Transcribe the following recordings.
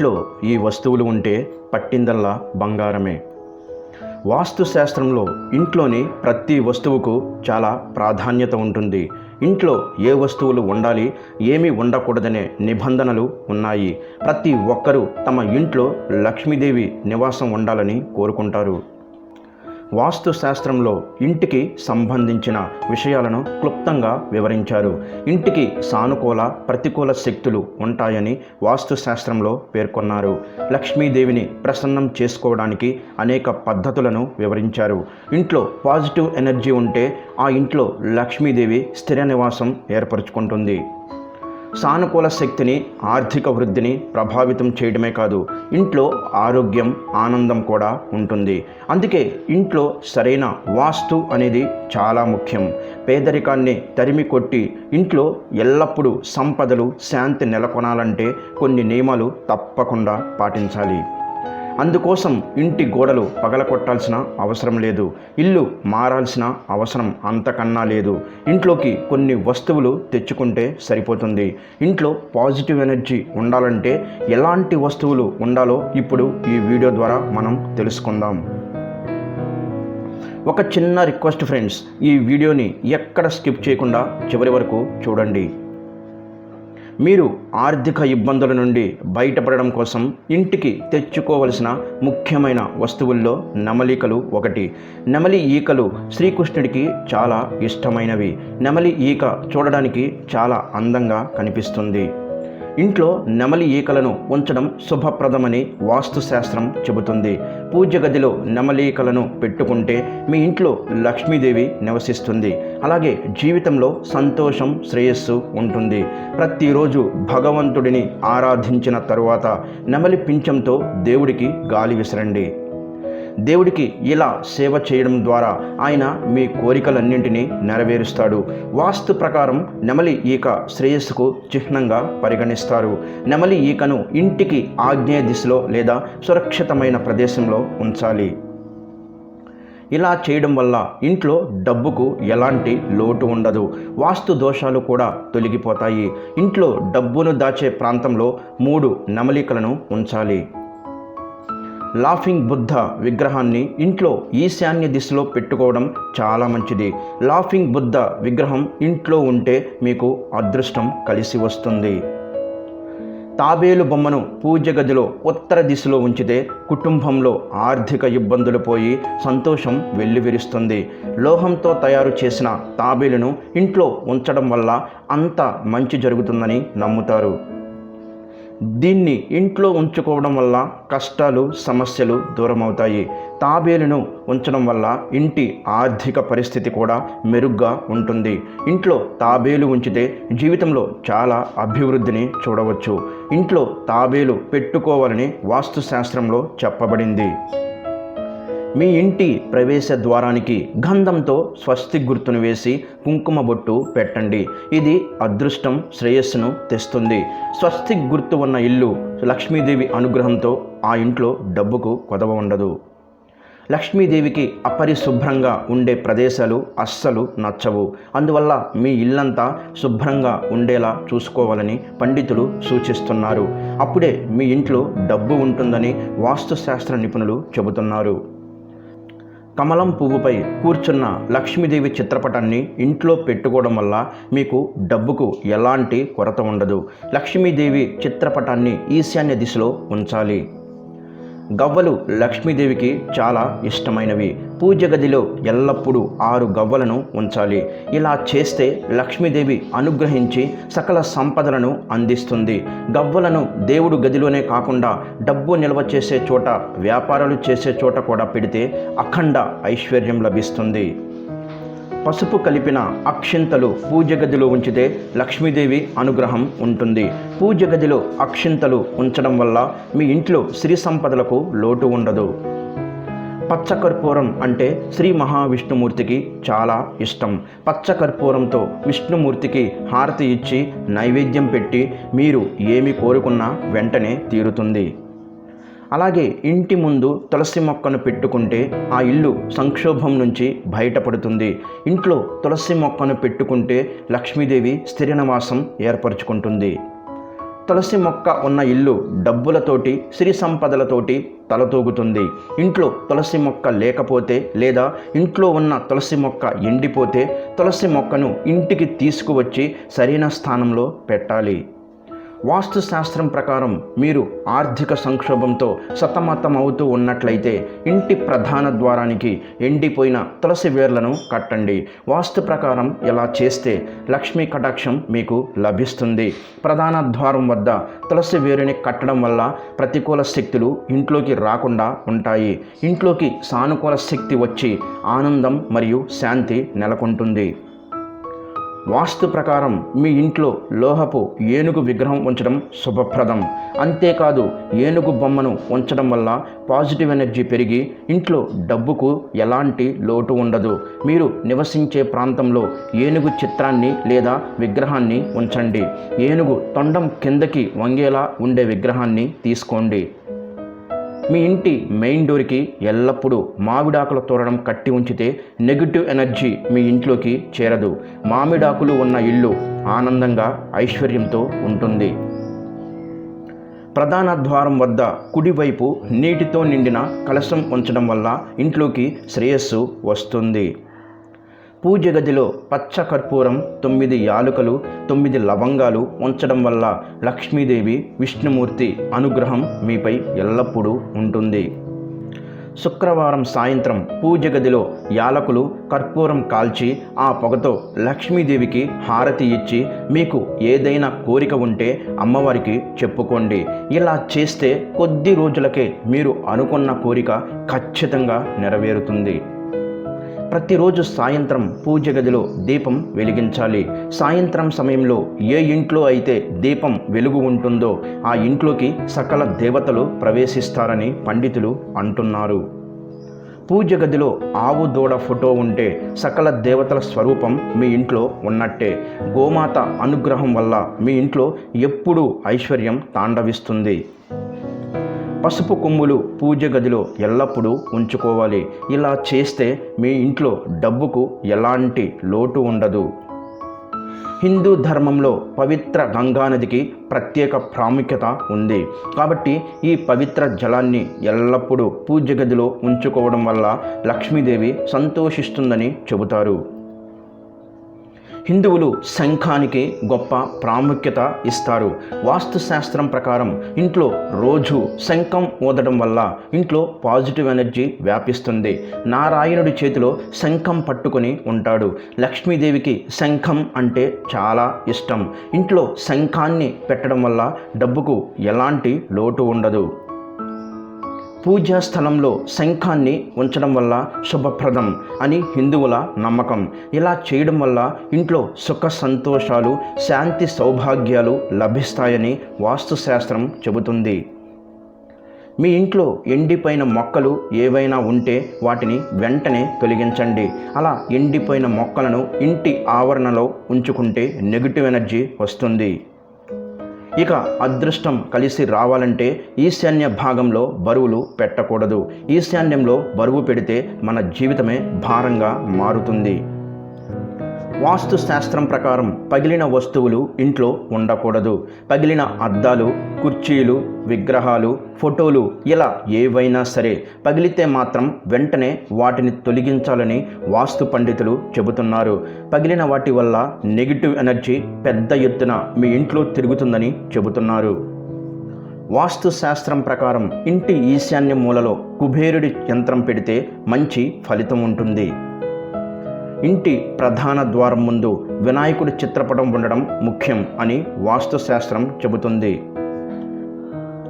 ఇంట్లో ఈ వస్తువులు ఉంటే పట్టిందల్లా బంగారమే. వాస్తు శాస్త్రంలో ఇంట్లోని ప్రతి వస్తువుకు చాలా ప్రాధాన్యత ఉంటుంది. ఇంట్లో ఏ వస్తువులు ఉండాలి ఏమి ఉండకూడదనే నిబంధనలు ఉన్నాయి. ప్రతి ఒక్కరూ తమ ఇంట్లో లక్ష్మీదేవి నివాసం ఉండాలని కోరుకుంటారు. వాస్తు శాస్త్రంలో ఇంటికి సంబంధించిన విషయాలను క్లుప్తంగా వివరించారు. ఇంటికి సానుకూల ప్రతికూల శక్తులు ఉంటాయని వాస్తు శాస్త్రంలో పేర్కొన్నారు. లక్ష్మీదేవిని ప్రసన్నం చేసుకోవడానికి అనేక పద్ధతులను వివరించారు. ఇంట్లో పాజిటివ్ ఎనర్జీ ఉంటే ఆ ఇంట్లో లక్ష్మీదేవి స్థిర నివాసం ఏర్పరచుకుంటుంది. సానుకూల శక్తిని ఆర్థిక వృద్ధిని ప్రభావితం చేయడమే కాదు ఇంట్లో ఆరోగ్యం ఆనందం కూడా ఉంటుంది. అందుకే ఇంట్లో సరైన వాస్తు అనేది చాలా ముఖ్యం. పేదరికాన్ని తరిమి కొట్టి ఇంట్లో ఎల్లప్పుడూ సంపదలు శాంతి నెలకొనాలంటే కొన్ని నియమాలు తప్పకుండా పాటించాలి. అందుకోసం ఇంటి గోడలు పగలకొట్టాల్సిన అవసరం లేదు. ఇల్లు మారాల్సిన అవసరం అంతకన్నా లేదు. ఇంట్లోకి కొన్ని వస్తువులు తెచ్చుకుంటే సరిపోతుంది. ఇంట్లో పాజిటివ్ ఎనర్జీ ఉండాలంటే ఎలాంటి వస్తువులు ఉండాలో ఇప్పుడు ఈ వీడియో ద్వారా మనం తెలుసుకుందాం. ఒక చిన్న రిక్వెస్ట్ ఫ్రెండ్స్ ఈ వీడియోని ఎక్కడ స్కిప్ చేయకుండా చివరి వరకు చూడండి. మీరు ఆర్థిక ఇబ్బందుల నుండి బయటపడడం కోసం ఇంటికి తెచ్చుకోవలసిన ముఖ్యమైన వస్తువుల్లో నెమలికలు ఒకటి. నెమలి ఈకలు శ్రీకృష్ణుడికి చాలా ఇష్టమైనవి. నెమలి ఈక చూడడానికి చాలా అందంగా కనిపిస్తుంది. ఇంట్లో నెమలి ఈకలను ఉంచడం శుభప్రదమని వాస్తుశాస్త్రం చెబుతుంది. పూజ గదిలో నెమలీకలను పెట్టుకుంటే మీ ఇంట్లో లక్ష్మీదేవి నివసిస్తుంది. అలాగే జీవితంలో సంతోషం శ్రేయస్సు ఉంటుంది. ప్రతిరోజు భగవంతుడిని ఆరాధించిన తరువాత నెమలి పింఛంతో దేవుడికి గాలి విసరండి. దేవుడికి ఇలా సేవ చేయడం ద్వారా ఆయన మీ కోరికలన్నింటినీ నెరవేరుస్తాడు. వాస్తు ప్రకారం నెమలి ఈక శ్రేయస్సుకు చిహ్నంగా పరిగణిస్తారు. నెమలి ఈకను ఇంటికి ఆగ్నేయ దిశలో లేదా సురక్షితమైన ప్రదేశంలో ఉంచాలి. ఇలా చేయడం వల్ల ఇంట్లో డబ్బుకు ఎలాంటి లోటు ఉండదు. వాస్తు దోషాలు కూడా తొలగిపోతాయి. ఇంట్లో డబ్బును దాచే ప్రాంతంలో మూడు నెమలికలను ఉంచాలి. లాఫింగ్ బుద్ధ విగ్రహాన్ని ఇంట్లో ఈశాన్య దిశలో పెట్టుకోవడం చాలా మంచిది. లాఫింగ్ బుద్ధ విగ్రహం ఇంట్లో ఉంటే మీకు అదృష్టం కలిసి వస్తుంది. తాబేలు బొమ్మను పూజ గదిలో ఉత్తర దిశలో ఉంచితే కుటుంబంలో ఆర్థిక ఇబ్బందులు పోయి సంతోషం వెల్లివిరుస్తుంది. లోహంతో తయారు చేసిన తాబేలును ఇంట్లో ఉంచడం వల్ల అంత మంచి జరుగుతుందని నమ్ముతారు. దీన్ని ఇంట్లో ఉంచుకోవడం వల్ల కష్టాలు సమస్యలు దూరమవుతాయి. తాబేలును ఉంచడం వల్ల ఇంటి ఆర్థిక పరిస్థితి కూడా మెరుగ్గా ఉంటుంది. ఇంట్లో తాబేలు ఉంచితే జీవితంలో చాలా అభివృద్ధిని చూడవచ్చు. ఇంట్లో తాబేలు పెట్టుకోవాలని వాస్తుశాస్త్రంలో చెప్పబడింది. మీ ఇంటి ప్రవేశ ద్వారానికి గంధంతో స్వస్తి గుర్తును వేసి కుంకుమ బొట్టు పెట్టండి. ఇది అదృష్టం శ్రేయస్సును తెస్తుంది. స్వస్తి గుర్తు ఉన్న ఇల్లు లక్ష్మీదేవి అనుగ్రహంతో ఆ ఇంట్లో డబ్బుకు కొదవ ఉండదు. లక్ష్మీదేవికి అపరిశుభ్రంగా ఉండే ప్రదేశాలు అస్సలు నచ్చవు. అందువల్ల మీ ఇల్లంతా శుభ్రంగా ఉండేలా చూసుకోవాలని పండితులు సూచిస్తున్నారు. అప్పుడే మీ ఇంట్లో డబ్బు ఉంటుందని వాస్తుశాస్త్ర నిపుణులు చెబుతున్నారు. కమలం పువ్వుపై కూర్చున్న లక్ష్మీదేవి చిత్రపటాన్ని ఇంట్లో పెట్టుకోవడం వల్ల మీకు డబ్బుకు ఎలాంటి కొరత ఉండదు. లక్ష్మీదేవి చిత్రపటాన్ని ఈశాన్య దిశలో ఉంచాలి. గవ్వలు లక్ష్మీదేవికి చాలా ఇష్టమైనవి. పూజ గదిలో ఎల్లప్పుడూ ఆరు గవ్వలను ఉంచాలి. ఇలా చేస్తే లక్ష్మీదేవి అనుగ్రహించి సకల సంపదలను అందిస్తుంది. గవ్వలను దేవుడు గదిలోనే కాకుండా డబ్బు నిల్వ చేసే చోట వ్యాపారాలు చేసే చోట కూడా పెడితే అఖండ ఐశ్వర్యం లభిస్తుంది. పసుపు కలిపిన అక్షింతలు పూజ గదిలో ఉంచితే లక్ష్మీదేవి అనుగ్రహం ఉంటుంది. పూజ గదిలో అక్షింతలు ఉంచడం వల్ల మీ ఇంట్లో సిరి సంపదలకు లోటు ఉండదు. పచ్చకర్పూరం అంటే శ్రీ మహావిష్ణుమూర్తికి చాలా ఇష్టం. పచ్చకర్పూరంతో విష్ణుమూర్తికి హారతి ఇచ్చి నైవేద్యం పెట్టి మీరు ఏమి కోరుకున్నా వెంటనే తీరుతుంది. అలాగే ఇంటి ముందు తులసి మొక్కను పెట్టుకుంటే ఆ ఇల్లు సంక్షోభం నుంచి బయటపడుతుంది. ఇంట్లో తులసి మొక్కను పెట్టుకుంటే లక్ష్మీదేవి స్థిర నివాసం ఏర్పరచుకుంటుంది. తులసి మొక్క ఉన్న ఇల్లు డబ్బులతోటి సిరి సంపదలతోటి తలతూగుతుంది. ఇంట్లో తులసి మొక్క లేకపోతే లేదా ఇంట్లో ఉన్న తులసి మొక్క ఎండిపోతే తులసి మొక్కను ఇంటికి తీసుకువచ్చి సరైన స్థానంలో పెట్టాలి. వాస్తు శాస్త్రం ప్రకారం మీరు ఆర్థిక సంక్షోభంతో సతమతమవుతూ ఉన్నట్లయితే ఇంటి ప్రధాన ద్వారానికి ఎండిపోయిన తులసి వేర్లను కట్టండి. వాస్తు ప్రకారం ఇలా చేస్తే లక్ష్మీ కటాక్షం మీకు లభిస్తుంది. ప్రధాన ద్వారం వద్ద తులసి వేరుని కట్టడం వల్ల ప్రతికూల శక్తులు ఇంట్లోకి రాకుండా ఉంటాయి. ఇంట్లోకి సానుకూల శక్తి వచ్చి ఆనందం మరియు శాంతి నెలకొంటుంది. వాస్తు ప్రకారం మీ ఇంట్లో లోహపు ఏనుగు విగ్రహం ఉంచడం శుభప్రదం. అంతేకాదు ఏనుగు బొమ్మను ఉంచడం వల్ల పాజిటివ్ ఎనర్జీ పెరిగి ఇంట్లో డబ్బుకు ఎలాంటి లోటు ఉండదు. మీరు నివసించే ప్రాంతంలో ఏనుగు చిత్రాన్ని లేదా విగ్రహాన్ని ఉంచండి. ఏనుగు తొండం కిందకి వంగేలా ఉండే విగ్రహాన్ని తీసుకోండి. మీ ఇంటి మెయిన్ డోర్కి ఎల్లప్పుడూ మామిడాకుల తోరణం కట్టి ఉంచితే నెగిటివ్ ఎనర్జీ మీ ఇంట్లోకి చేరదు. మామిడాకులు ఉన్న ఇల్లు ఆనందంగా ఐశ్వర్యంతో ఉంటుంది. ప్రధాన ద్వారం వద్ద కుడివైపు నీటితో నిండిన కలశం ఉంచడం వల్ల ఇంట్లోకి శ్రేయస్సు వస్తుంది. పూజ గదిలో పచ్చ కర్పూరం తొమ్మిది యాలుకలు తొమ్మిది లవంగాలు ఉంచడం వల్ల లక్ష్మీదేవి విష్ణుమూర్తి అనుగ్రహం మీపై ఎల్లప్పుడూ ఉంటుంది. శుక్రవారం సాయంత్రం పూజ గదిలో యాలకులు కర్పూరం కాల్చి ఆ పొగతో లక్ష్మీదేవికి హారతి ఇచ్చి మీకు ఏదైనా కోరిక ఉంటే అమ్మవారికి చెప్పుకోండి. ఇలా చేస్తే కొద్ది రోజులకే మీరు అనుకున్న కోరిక ఖచ్చితంగా నెరవేరుతుంది. ప్రతిరోజు సాయంత్రం పూజ గదిలో దీపం వెలిగించాలి. సాయంత్రం సమయంలో ఏ ఇంట్లో అయితే దీపం వెలుగు ఉంటుందో ఆ ఇంట్లోకి సకల దేవతలు ప్రవేశిస్తారని పండితులు అంటున్నారు. పూజ గదిలో ఆవు దూడ ఫోటో ఉంటే సకల దేవతల స్వరూపం మీ ఇంట్లో ఉన్నట్టే. గోమాత అనుగ్రహం వల్ల మీ ఇంట్లో ఎప్పుడూ ఐశ్వర్యం తాండవిస్తుంది. పసుపు కొమ్ములు పూజ గదిలో ఎల్లప్పుడూ ఉంచుకోవాలి. ఇలా చేస్తే మీ ఇంట్లో డబ్బుకు ఎలాంటి లోటు ఉండదు. హిందూ ధర్మంలో పవిత్ర గంగానదికి ప్రత్యేక ప్రాముఖ్యత ఉంది. కాబట్టి ఈ పవిత్ర జలాన్ని ఎల్లప్పుడూ పూజ గదిలో ఉంచుకోవడం వల్ల లక్ష్మీదేవి సంతోషిస్తుందని చెబుతారు. హిందువులు శంఖానికి గొప్ప ప్రాముఖ్యత ఇస్తారు. వాస్తుశాస్త్రం ప్రకారం ఇంట్లో రోజు శంఖం ఊదడం వల్ల ఇంట్లో పాజిటివ్ ఎనర్జీ వ్యాపిస్తుంది. నారాయణుడి చేతిలో శంఖం పట్టుకొని ఉంటాడు. లక్ష్మీదేవికి శంఖం అంటే చాలా ఇష్టం. ఇంట్లో శంఖాన్ని పెట్టడం వల్ల డబ్బుకు ఎలాంటి లోటు ఉండదు. పూజా స్థలంలో శంఖాన్ని ఉంచడం వల్ల శుభప్రదం అని హిందువుల నమ్మకం. ఇలా చేయడం వల్ల ఇంట్లో సుఖ సంతోషాలు శాంతి సౌభాగ్యాలు లభిస్తాయని వాస్తుశాస్త్రం చెబుతుంది. మీ ఇంట్లో ఎండిపోయిన మొక్కలు ఏవైనా ఉంటే వాటిని వెంటనే తొలగించండి. అలా ఎండిపోయిన మొక్కలను ఇంటి ఆవరణలో ఉంచుకుంటే నెగిటివ్ ఎనర్జీ వస్తుంది. ఇక అదృష్టం కలిసి రావాలంటే ఈశాన్య భాగంలో బరువులు పెట్టకూడదు. ఈశాన్యంలో బరువు పెడితే మన జీవితమే భారంగా మారుతుంది. వాస్తు శాస్త్రం ప్రకారం పగిలిన వస్తువులు ఇంట్లో ఉండకూడదు. పగిలిన అద్దాలు కుర్చీలు విగ్రహాలు ఫోటోలు ఇలా ఏవైనా సరే పగిలితే మాత్రం వెంటనే వాటిని తొలగించాలని వాస్తు పండితులు చెబుతున్నారు. పగిలిన వాటి వల్ల నెగిటివ్ ఎనర్జీ పెద్ద ఎత్తున మీ ఇంట్లో తిరుగుతుందని చెబుతున్నారు. వాస్తు శాస్త్రం ప్రకారం ఇంటి ఈశాన్య మూలలో కుబేరుడి యంత్రం పెడితే మంచి ఫలితం ఉంటుంది. ఇంటి ప్రధాన ద్వారం ముందు వినాయకుడి చిత్రపటం ఉండడం ముఖ్యం అని వాస్తుశాస్త్రం చెబుతుంది.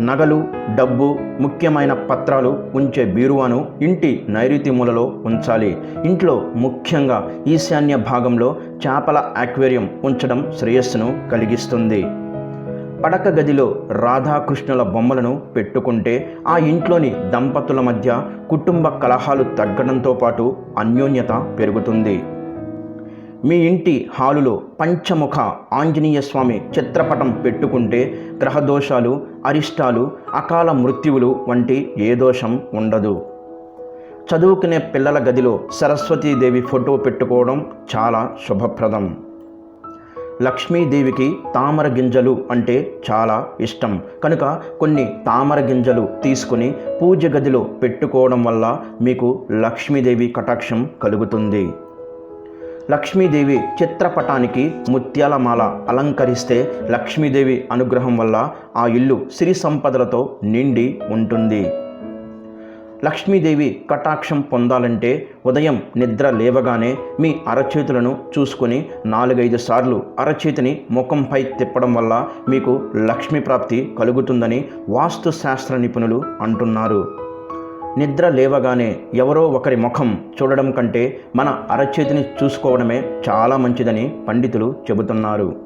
నగలు డబ్బు ముఖ్యమైన పత్రాలు ఉంచే బీరువాను ఇంటి నైరుతి మూలలో ఉంచాలి. ఇంట్లో ముఖ్యంగా ఈశాన్య భాగంలో చేపల ఆక్వేరియం ఉంచడం శ్రేయస్సును కలిగిస్తుంది. పడక గదిలో రాధాకృష్ణుల బొమ్మలను పెట్టుకుంటే ఆ ఇంట్లోని దంపతుల మధ్య కుటుంబ కలహాలు తగ్గడంతో పాటు అన్యోన్యత పెరుగుతుంది. మీ ఇంటి హాలులో పంచముఖ ఆంజనేయ స్వామి చిత్రపటం పెట్టుకుంటే గ్రహదోషాలు అరిష్టాలు అకాల మృత్యువులు వంటి ఏ దోషం ఉండదు. చదువుకునే పిల్లల గదిలో సరస్వతీదేవి ఫోటో పెట్టుకోవడం చాలా శుభప్రదం. లక్ష్మీదేవికి తామర గింజలు అంటే చాలా ఇష్టం. కనుక కొన్ని తామర గింజలు తీసుకుని పూజ గదిలో పెట్టుకోవడం వల్ల మీకు లక్ష్మీదేవి కటాక్షం కలుగుతుంది. లక్ష్మీదేవి చిత్రపటానికి ముత్యాల మాల అలంకరిస్తే లక్ష్మీదేవి అనుగ్రహం వల్ల ఆ ఇల్లు సిరి సంపదలతో నిండి ఉంటుంది. లక్ష్మీదేవి కటాక్షం పొందాలంటే ఉదయం నిద్ర లేవగానే మీ అరచేతులను చూసుకొని నాలుగైదు సార్లు అరచేతిని ముఖంపై తిప్పడం వల్ల మీకు లక్ష్మీ ప్రాప్తి కలుగుతుందని వాస్తు శాస్త్ర నిపుణులు అంటున్నారు. నిద్ర లేవగానే ఎవరో ఒకరి ముఖం చూడడం కంటే మన అరచేతిని చూసుకోవడమే చాలా మంచిదని పండితులు చెబుతున్నారు.